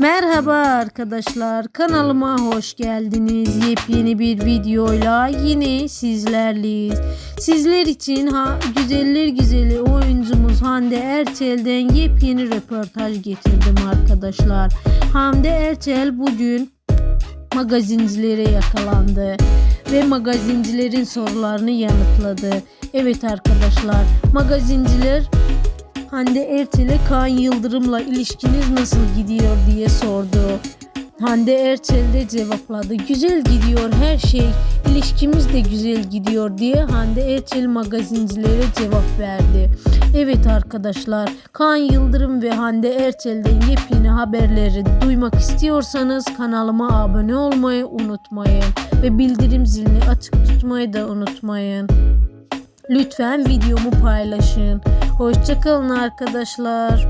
Merhaba arkadaşlar kanalıma hoş geldiniz. Yepyeni bir videoyla yine sizlerleyiz. Sizler için ha, güzeller güzeli oyuncumuz Hande Erçel'den yepyeni röportaj getirdim arkadaşlar. Hande Erçel bugün magazincilere yakalandı ve magazincilerin sorularını yanıtladı. Evet arkadaşlar magazinciler Hande Erçel'e Kaan Yıldırım'la ilişkiniz nasıl gidiyor diye sordu. Hande Erçel de cevapladı. Güzel gidiyor her şey. İlişkimiz de güzel gidiyor diye Hande Erçel magazincilere cevap verdi. Evet arkadaşlar Kaan Yıldırım ve Hande Erçel'den yepyeni haberleri duymak istiyorsanız kanalıma abone olmayı unutmayın. Ve bildirim zilini açık tutmayı da unutmayın. Lütfen videomu paylaşın. Hoşçakalın arkadaşlar.